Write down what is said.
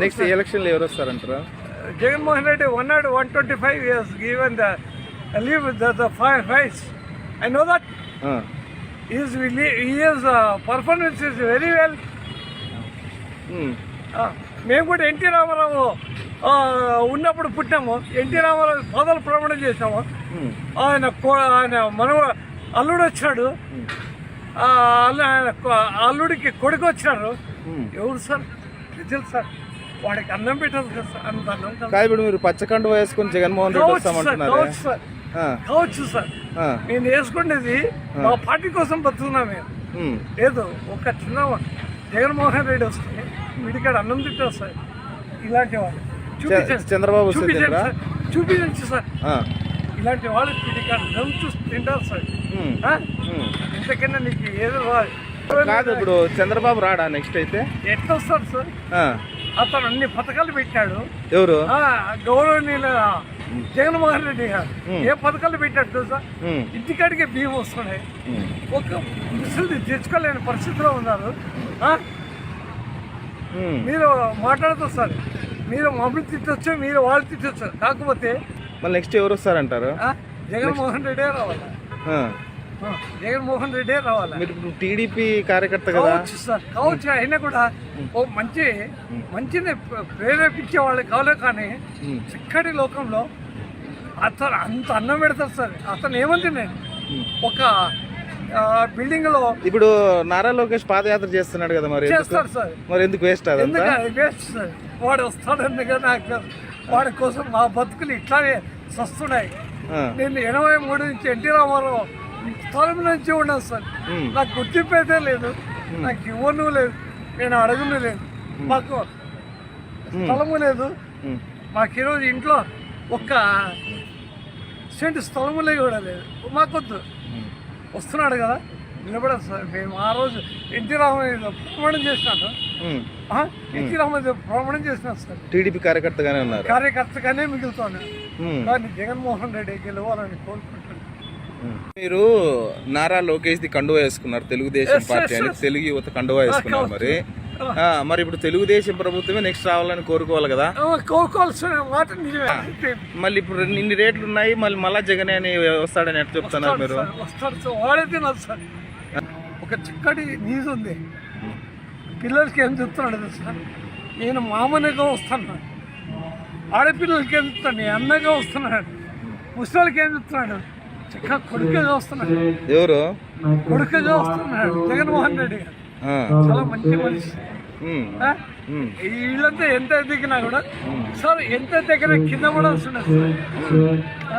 Next ఎలక్షన్లో ఎవరు వస్తారంటారా? Jaganmohan Reddy one not one twenty five years given the leave the five fives I know that is is performance is very well మేము కూడా NT Ramarao ఉన్నప్పుడు పుట్టాము. NT Ramarao పదవులు ప్రమాణం చేసాము ఉమ్, ఆయన ఆయన మనవ అల్లుడు వచ్చాడు. కొ- అల్లుడికి కొడుకు వచ్చారు ఉమ్. ఎవరు సార్? తెలుసు సార్. వాడికి అన్నం పెట్టదు కదా సార్. అంత అన్నం కదా. ఇప్పుడు మీరు పచ్చకండు వేసుకొని జగన్మోహన్ రెడ్డి కావచ్చు సార్ వస్తామంటున్నారే. కావచ్చు సార్. కావచ్చు సార్. నేను వేసుకునేది మా పార్టీ కోసం బతుకున్నా మేము లేదు ఒక చిన్న జగన్మోహన్ రెడ్డి వస్తే వీడికాడ అన్నం తింటే వస్తాయి ఇలాంటి వాళ్ళు. చంద్రబాబు తినరా? సార్. సార్. ఇలాంటి వాళ్ళు వీడికాడ అన్నం చూసి తింటారు సార్. ఇంతకన్నా నీకు ఏదో కాదు ఇప్పుడు చంద్రబాబు రాడా నెక్స్ట్ అయితే? ఎట్లా వస్తాడు సార్ అతను అన్ని పథకాలు పెట్టాడు. ఎవరు? గౌరవనీయుల జగన్మోహన్ రెడ్డి గారు. ఏ పథకాలు పెట్టాడు తెలుసా? ఇంటికాడికే బియ్యం వస్తున్నాయి. ఒక ముసలి తెచ్చుకోలేని పరిస్థితిలో ఉన్నారు. మీరు మాట్లాడుతూ సార్. మీరు మమ్మల్ని తిట్టొచ్చు మీరు వాళ్ళు తిట్టొచ్చు. కాకపోతే మళ్ళీ నెక్స్ట్ ఎవరు వస్తారంటారు? జగన్మోహన్ రెడ్డే రావాలా. ఆ, ఆ, జగన్మోహన్ రెడ్డే రావాలా? మీరు ఇప్పుడు టీడీపీ కార్యకర్త కదా. కావచ్చు సార్ కావచ్చు అయినా కూడా ఓ మంచి మంచిని ప్ర- ప్రేరేపించే వాళ్ళు కావాలి కానీ చిక్కటి లోకంలో అతను అంత అన్నం పెడతారు సార్. అతను ఏమంది నేను. ఒక బిల్డింగ్లో ఇప్పుడు నారా లోకేష్ పాదయాత్ర చేస్తున్నాడు కదా మరి చేస్తారు సార్. మరి ఎందుకు వేస్ట్ వేస్ట్ సార్? వాడు వస్తాడు నాకు. వాడి కోసం మా బతుకులు ఇట్లానే సస్తున్నాయి. నేను ఎనభై మూడు నుంచి ఎన్టీ రామారావు స్థలం నుంచి ఉన్నాను సార్. నాకు గుర్తింపు అయితే లేదు. నాకు ఇవ్వను లేదు. నేను అడగను లేదు. మాకు స్థలము లేదు. మాకు ఈరోజు ఇంట్లో ఒక్క సెంటు స్థలము లేదు కూడా లేదు. మాకొద్దు. వస్తున్నాడు కదా. నిలబడదు సార్. మేము ఆ రోజు ఎన్టీ రామయ్య ప్రమాణం. ఆ? ఎన్టీ రామయ్య ప్రమాణం చేసినాను సార్. టీడీపీ కార్యకర్తగానే ఉన్నారు. కార్యకర్తగానే మిగులుతాను కానీ జగన్మోహన్ రెడ్డి గెలవాలని కోరుకుంటున్నాను. మీరు నారా లోకేష్ ది కండువా వేసుకున్నారు తెలుగుదేశం పార్టీ అని. తెలుగు యువత కండువా వేసుకున్నారు మరి. ఆ, మరి ఇప్పుడు తెలుగుదేశం ప్రభుత్వమే నెక్స్ట్ రావాలని కోరుకోవాలి కదా? కోరుకోవాల్సిన మాట మళ్ళీ ఇప్పుడు ఇన్ని రేట్లు ఉన్నాయి మళ్ళీ మళ్ళా జగనే అని వస్తాడని ఎట్లా చెప్తున్నారు మీరు? Sir, sir sir. ఒక చిక్కటి నీజ్ ఉంది. పిల్లలకి ఏం చెప్తున్నాడు తెలుసా నేను మామూలుగా వస్తున్నాను. ఆడపిల్లలకి ఏం చెప్తాను నేను అన్నగా వస్తున్నాడు ముసలికి ఏం చెప్తున్నాడు? చక్కగా కొడుకుగా వస్తున్నాడు ఎవరు? కొడుకుగా వస్తున్నాడు జగన్మోహన్ రెడ్డి గారు. ఆ, చాలా మంచి మనిషి. వీళ్ళంతా ఎంత ఎదిగినా కూడా సార్ ఎంత దగ్గర కింద కూడా ఆ?